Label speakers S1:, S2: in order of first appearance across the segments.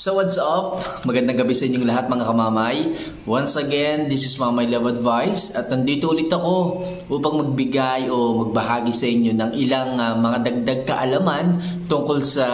S1: So what's up? Magandang gabi sa inyong lahat mga kamamay. Once again, this is Mamay Love Advice at nandito ulit ako upang magbigay o magbahagi sa inyo ng ilang ah, mga dagdag kaalaman tungkol sa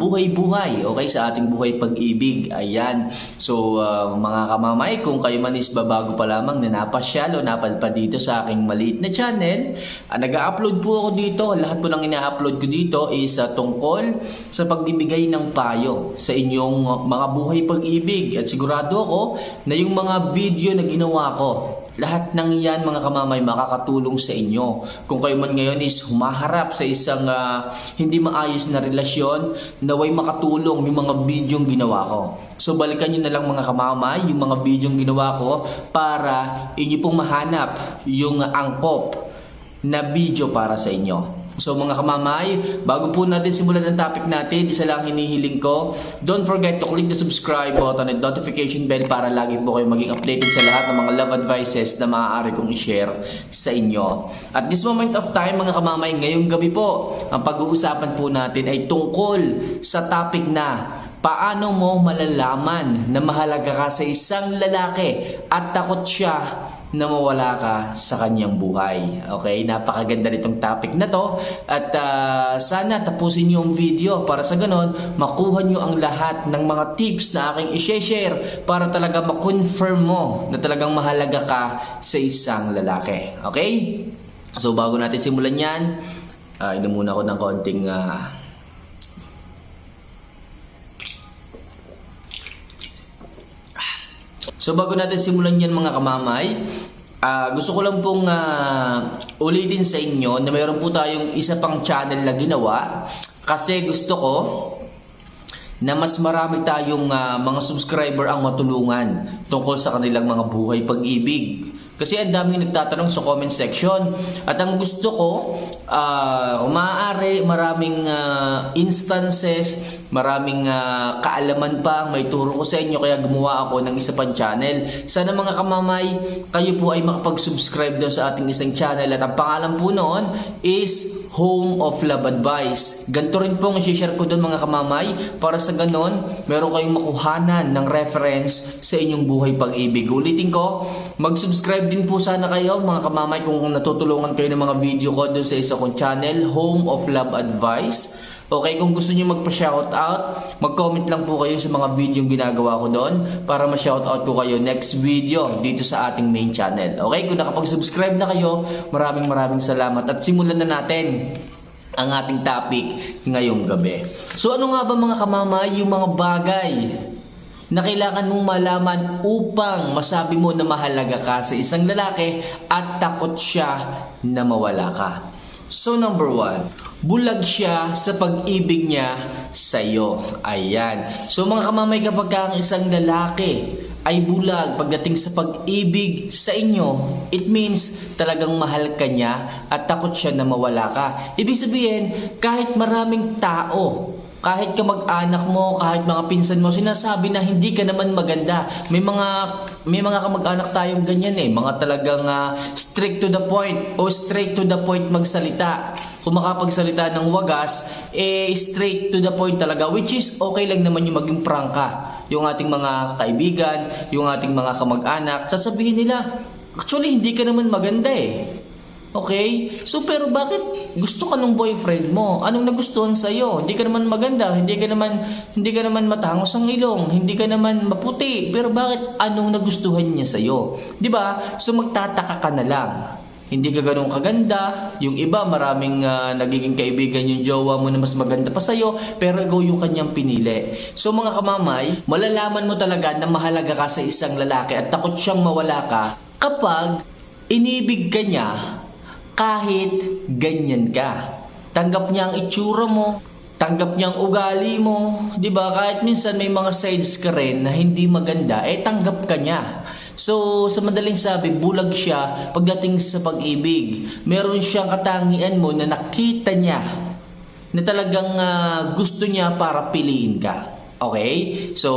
S1: buhay-buhay, okay? Sa ating buhay pag-ibig. Ayan. So ah, mga kamamay, kung kayo man is babago pa lamang na napasyal o napadpad dito sa aking maliit na channel, ah, nag-upload po ako dito. Lahat po ng ina-upload ko dito is ah, tungkol sa pagbibigay ng payo sa inyong mga buhay pag-ibig. At sigurado ako na yung mga video na ginawa ko, lahat ng yan mga kamamay makakatulong sa inyo. Kung kayo man ngayon is humaharap sa isang ah, hindi maayos na relasyon, naway makatulong yung mga video ginawa ko. So balikan nyo na lang mga kamamay, yung mga video ginawa ko para inyo pong mahanap yung angkop na video para sa inyo. So mga kamamay, bago po natin simulan ang topic natin, isa lang hinihiling ko, don't forget to click the subscribe button and notification bell para lagi po kayo maging updated sa lahat ng mga love advices na maaari kong i-share sa inyo. At this moment of time mga kamamay, ngayong gabi po, ang pag-uusapan po natin ay tungkol sa topic na paano mo malalaman na mahalaga ka sa isang lalaki at takot siya na mawala ka sa kanyang buhay. Okay, napakaganda nitong topic na to at ah, sana tapusin niyo ang video para sa ganon makuha niyo ang lahat ng mga tips na aking i-share para talaga ma-confirm mo na talagang mahalaga ka sa isang lalaki. Okay? So bago natin simulan yan, uh, inom muna ako ng konting ah, So bago natin simulan yan mga kamamay, ah, gusto ko lang pong ah, ulitin sa inyo na mayroon po tayong isa pang channel na ginawa kasi gusto ko na mas marami tayong ah, mga subscriber ang matulungan tungkol sa kanilang mga buhay pag-ibig. Kasi ang daming nagtatanong sa comment section. At ang gusto ko, kung maaari, maraming ah, instances, maraming ah, kaalaman pa may turo ko sa inyo. Kaya gumawa ako ng isa pang channel. Sana mga kamamay, kayo po ay makapag-subscribe doon sa ating isang channel. At ang pangalan po noon is Home of Love Advice. Ganito rin po ang share ko doon mga kamamay. Para sa ganon, meron kayong makuhanan ng reference sa inyong buhay pag-ibig. Ulitin ko, mag-subscribe din po sana kayo mga kamamay kung natutulungan kayo ng mga video ko doon sa isa kong channel, Home of Love Advice. Okay, kung gusto niyo magpa-shoutout, mag-comment lang po kayo sa mga video yung ginagawa ko doon para ma-shoutout ko kayo next video dito sa ating main channel. Okay, kung nakapag-subscribe na kayo, maraming maraming salamat at simulan na natin ang ating topic ngayong gabi. So ano nga ba mga kamamay yung mga bagay na kailangan mong malaman upang masabi mo na mahalaga ka sa isang lalaki at takot siya na mawala ka. So number one, bulag siya sa pag-ibig niya sa iyo. Ayan. So mga kamamay kapag ka ang isang lalaki ay bulag pagdating sa pag-ibig sa inyo, it means talagang mahal ka niya at takot siya na mawala ka. Ibig sabihin, kahit maraming tao kahit ka mag-anak mo, kahit mga pinsan mo, sinasabi na hindi ka naman maganda. May mga may mga kamag-anak tayong ganyan eh, mga talagang ah, strict to the point o straight to the point magsalita. Kung makapagsalita ng wagas, eh straight to the point talaga which is okay lang naman yung maging prangka. Yung ating mga kaibigan, yung ating mga kamag-anak, sasabihin nila, actually hindi ka naman maganda eh. Okay? So pero bakit gusto ka ng boyfriend mo? Anong nagustuhan sa iyo? Hindi ka naman maganda, hindi ka naman hindi ka naman matangos ang ilong, hindi ka naman maputi, pero bakit anong nagustuhan niya sa iyo? 'Di ba? So magtataka ka na lang. Hindi ka ganun kaganda. Yung iba, maraming ah, nagiging kaibigan yung jowa mo na mas maganda pa sa'yo, pero ikaw yung kanyang pinili. So mga kamamay, malalaman mo talaga na mahalaga ka sa isang lalaki at takot siyang mawala ka kapag inibig ka niya kahit ganyan ka. Tanggap niya ang itsura mo, tanggap niya ang ugali mo, 'di ba? Kahit minsan may mga sides ka rin na hindi maganda, eh tanggap ka niya. So, sa madaling sabi, bulag siya pagdating sa pag-ibig. Meron siyang katangian mo na nakita niya na talagang ah, gusto niya para piliin ka. Okay? So,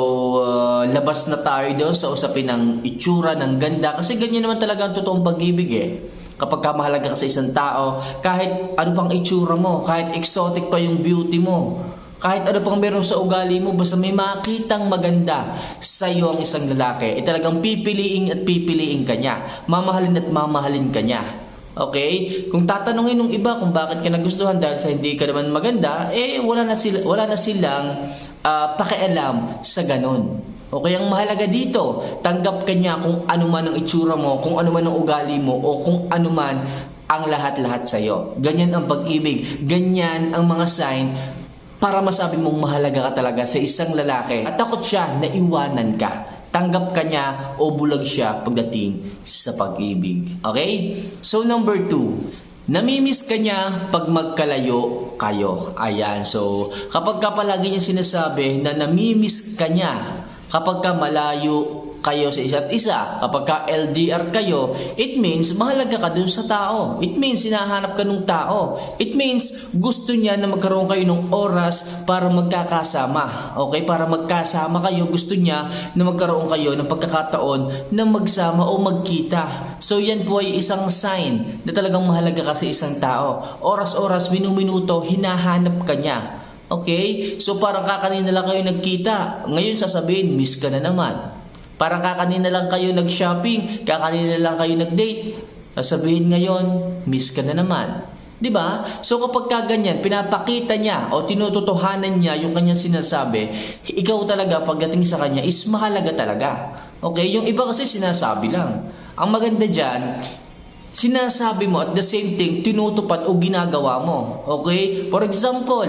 S1: uh, labas na tayo doon sa usapin ng itsura, ng ganda. Kasi ganyan naman talaga ang totoong pag-ibig eh. Kapag ka ka sa isang tao, kahit ano pang itsura mo, kahit exotic pa yung beauty mo, Kahit ano pang meron sa ugali mo, basta may makitang maganda sa iyo ang isang lalaki, eh talagang pipiliin at pipiliin ka niya. Mamahalin at mamahalin ka niya. Okay? Kung tatanungin ng iba kung bakit ka nagustuhan dahil sa hindi ka naman maganda, eh wala na sila wala na silang ah, pakialam sa ganun. Okay, ang mahalaga dito, tanggap ka niya kung ano man ang itsura mo, kung ano man ang ugali mo, o kung ano man ang lahat-lahat sa iyo. Ganyan ang pag-ibig. Ganyan ang mga sign para masabi mong mahalaga ka talaga sa isang lalaki at takot siya na iwanan ka. Tanggap ka niya o bulag siya pagdating sa pag-ibig. Okay? So number two, namimiss ka niya pag magkalayo kayo. Ayan. So kapag ka palagi niya sinasabi na namimiss ka niya kapag ka malayo kayo sa isa't isa. Kapag ka LDR kayo, it means mahalaga ka dun sa tao. It means hinahanap ka ng tao. It means gusto niya na magkaroon kayo ng oras para magkakasama. Okay? Para magkasama kayo, gusto niya na magkaroon kayo ng pagkakataon na magsama o magkita. So yan po ay isang sign na talagang mahalaga ka sa isang tao. Oras-oras, minuminuto, hinahanap ka niya. Okay? So parang kakanina lang kayo nagkita. Ngayon sasabihin, miss ka na naman. Parang kakanina lang kayo nag-shopping, kakanina lang kayo nag-date. Sasabihin ngayon, miss ka na naman. 'Di ba? So kapag ka ganyan, pinapakita niya o tinutotohanan niya yung kanyang sinasabi, ikaw talaga pagdating sa kanya is mahalaga talaga. Okay? Yung iba kasi sinasabi lang. Ang maganda diyan, sinasabi mo at the same thing, tinutupad o ginagawa mo. Okay? For example,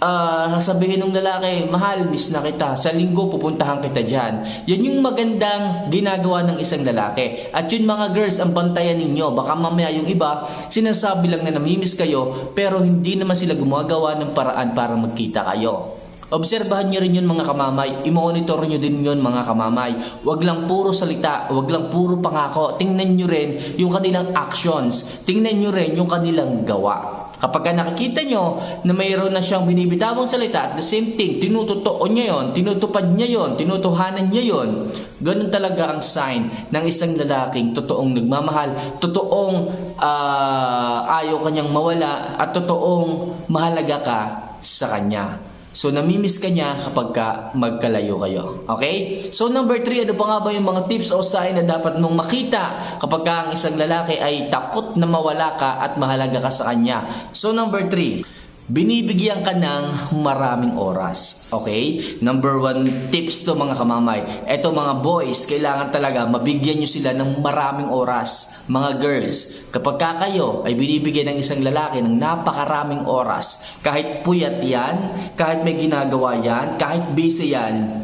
S1: ah sasabihin ng lalaki, mahal, miss na kita. Sa linggo, pupuntahan kita dyan. Yan yung magandang ginagawa ng isang lalaki. At yun mga girls, ang bantayan ninyo. Baka mamaya yung iba, sinasabi lang na namimiss kayo, pero hindi naman sila gumagawa ng paraan para magkita kayo. Obserbahan nyo rin yun mga kamamay. I-monitor nyo din yun mga kamamay. Huwag lang puro salita, huwag lang puro pangako. Tingnan nyo rin yung kanilang actions. Tingnan nyo rin yung kanilang gawa. Kapag ka nakikita nyo na mayroon na siyang binibitawang salita at the same thing, tinutotoo niya yon, tinutupad niya yon, tinutuhanan niya yon, ganun talaga ang sign ng isang lalaking totoong nagmamahal, totoong ah, ayaw kanyang mawala, at totoong mahalaga ka sa kanya. So, namimiss ka niya kapag ka magkalayo kayo. Okay? So, number three, ano pa nga ba yung mga tips o sign na dapat mong makita kapag ka ang isang lalaki ay takot na mawala ka at mahalaga ka sa kanya? So, number three, binibigyan ka ng maraming oras. Okay? Number one tips to mga kamamay. Eto mga boys, kailangan talaga mabigyan nyo sila ng maraming oras. Mga girls, kapag ka kayo ay binibigyan ng isang lalaki ng napakaraming oras, kahit puyat yan, kahit may ginagawa yan, kahit busy yan,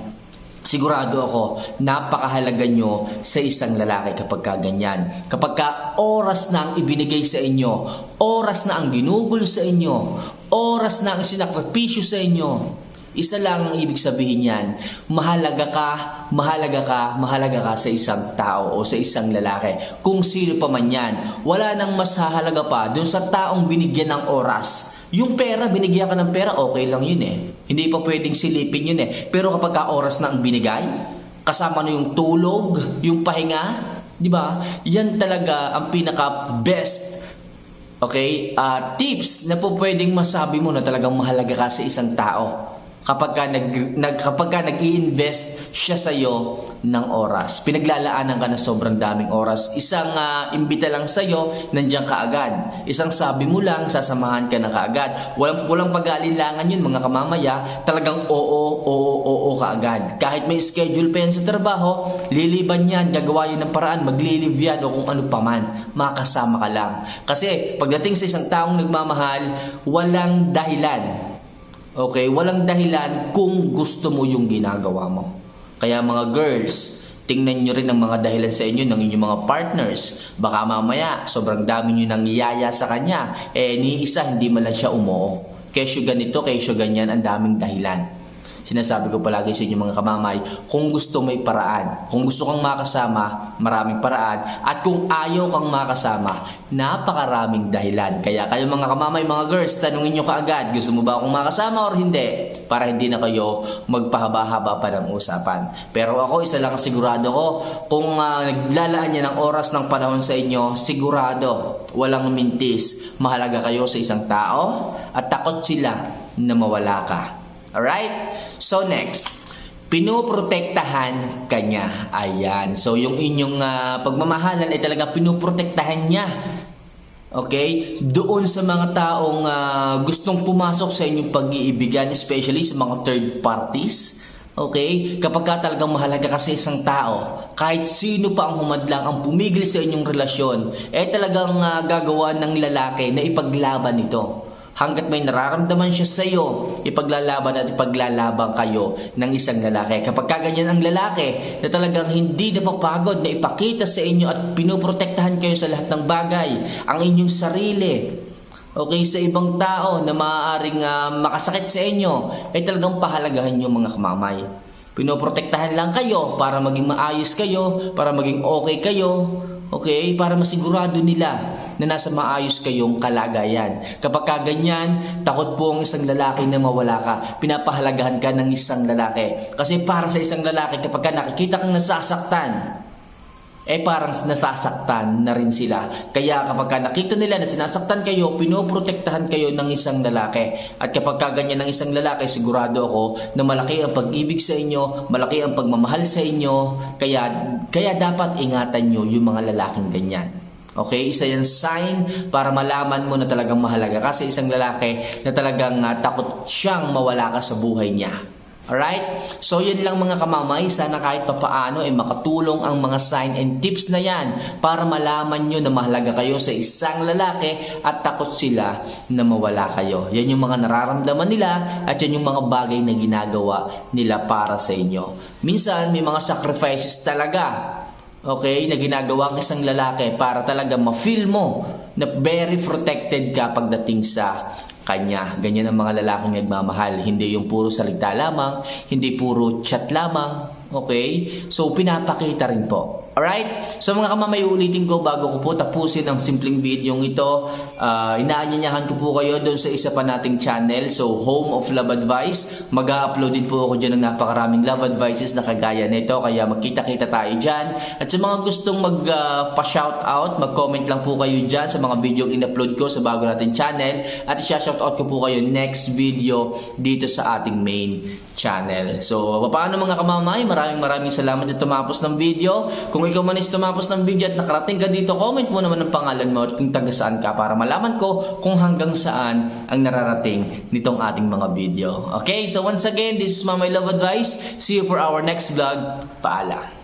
S1: Sigurado ako, napakahalaga nyo sa isang lalaki kapag ka ganyan. Kapag ka oras na ang ibinigay sa inyo, oras na ang ginugol sa inyo, oras na ang sinakripisyo sa inyo, isa lang ang ibig sabihin yan, mahalaga ka, mahalaga ka, mahalaga ka sa isang tao o sa isang lalaki. Kung sino pa man yan, wala nang mas hahalaga pa dun sa taong binigyan ng oras. Yung pera, binigyan ka ng pera, okay lang yun eh. Hindi pa pwedeng silipin yun eh. Pero kapag ka oras na ang binigay, kasama na yung tulog, yung pahinga, di ba? Yan talaga ang pinaka-best Okay? ah tips na po pwedeng masabi mo na talagang mahalaga ka sa isang tao. Kapag ka nag, nag kapag ka nag-i-invest siya sa iyo ng oras. Pinaglalaanan ka ng sobrang daming oras. Isang ah, imbita lang sa iyo, nandiyan ka agad. Isang sabi mo lang, sasamahan ka na kaagad. Walang walang pag-aalilangan 'yun mga kamamaya. Talagang oo, oo, oo ka agad. Kahit may schedule pa yan sa trabaho, liliban yan, gagawa yun ng paraan, maglilive yan o kung ano pa man. Makasama ka lang. Kasi pagdating sa isang taong nagmamahal, walang dahilan Okay, walang dahilan kung gusto mo yung ginagawa mo. Kaya mga girls, tingnan nyo rin ang mga dahilan sa inyo ng inyong mga partners. Baka mamaya, sobrang dami nyo nang yaya sa kanya. Eh, ni isa, hindi man lang siya umoo. Kesyo ganito, kesyo ganyan, ang daming dahilan. Sinasabi ko palagi sa inyo mga kamamay, kung gusto may paraan. Kung gusto kang makasama, maraming paraan. At kung ayaw kang makasama, napakaraming dahilan. Kaya kayo mga kamamay, mga girls, tanungin nyo kaagad, gusto mo ba akong makasama or hindi? Para hindi na kayo magpahaba-haba pa ng usapan. Pero ako, isa lang ang sigurado ko, kung uh, naglalaan niya ng oras ng panahon sa inyo, sigurado, walang mintis. Mahalaga kayo sa isang tao at takot sila na mawala ka. Alright? So next, pinuprotektahan ka niya. Ayan. So yung inyong ah, pagmamahalan ay talagang pinuprotektahan niya. Okay? Doon sa mga taong ah, gustong pumasok sa inyong pag-iibigan, especially sa mga third parties. Okay? Kapag ka talagang mahalaga ka sa isang tao, kahit sino pa ang humadlang, ang pumigil sa inyong relasyon, eh talagang ah, gagawa ng lalaki na ipaglaban ito. Hanggat may nararamdaman siya sa iyo, ipaglalaban at ipaglalaban kayo ng isang lalaki. Kapag kaganyan ang lalaki na talagang hindi napapagod na ipakita sa inyo at pinoprotektahan kayo sa lahat ng bagay, ang inyong sarili, okay, sa ibang tao na maaaring ah, makasakit sa inyo, ay talagang pahalagahan nyo mga kamamay. Pinoprotektahan lang kayo para maging maayos kayo, para maging okay kayo, okay, para masigurado nila na nasa maayos kayong kalagayan. Kapag ka ganyan, takot po ang isang lalaki na mawala ka. Pinapahalagahan ka ng isang lalaki. Kasi para sa isang lalaki, kapag ka nakikita kang nasasaktan, eh parang nasasaktan na rin sila. Kaya kapag ka nakita nila na sinasaktan kayo, pinoprotektahan kayo ng isang lalaki. At kapag ka ganyan ng isang lalaki, sigurado ako na malaki ang pag-ibig sa inyo, malaki ang pagmamahal sa inyo. Kaya, kaya dapat ingatan nyo yung mga lalaking ganyan. Okay, isa yan sign para malaman mo na talagang mahalaga kasi isang lalaki na talagang ah, takot siyang mawala ka sa buhay niya. Alright? So, yun lang mga kamamay. Sana kahit papaano ay makatulong ang mga sign and tips na yan para malaman nyo na mahalaga kayo sa isang lalaki at takot sila na mawala kayo. Yan yung mga nararamdaman nila at yan yung mga bagay na ginagawa nila para sa inyo. Minsan, may mga sacrifices talaga okay, na ginagawa ang isang lalaki para talaga ma-feel mo na very protected ka pagdating sa kanya. Ganyan ang mga lalaking nagmamahal. Hindi yung puro salita lamang, hindi puro chat lamang, okay? So, pinapakita rin po. Alright? So mga kamamay, ulitin ko bago ko po tapusin ang simpleng video ito. Uh, inaanyanyahan ko po kayo doon sa isa pa nating channel. So, Home of Love Advice. Mag-upload din po ako dyan ng napakaraming love advices na kagaya nito. Kaya magkita-kita tayo dyan. At sa mga gustong mag-pa-shoutout, mag-comment lang po kayo dyan sa mga video in-upload ko sa bago nating channel. At i-shoutout ko po kayo next video dito sa ating main channel. So, paano mga kamamay? Maraming maraming salamat sa tumapos ng video. Kung ikaw man is tumapos ng video at nakarating ka dito, comment mo naman ang pangalan mo at kung taga saan ka para malaman ko kung hanggang saan ang nararating nitong ating mga video. Okay, so once again, this is Mamay Love Advice. See you for our next vlog. Paalam.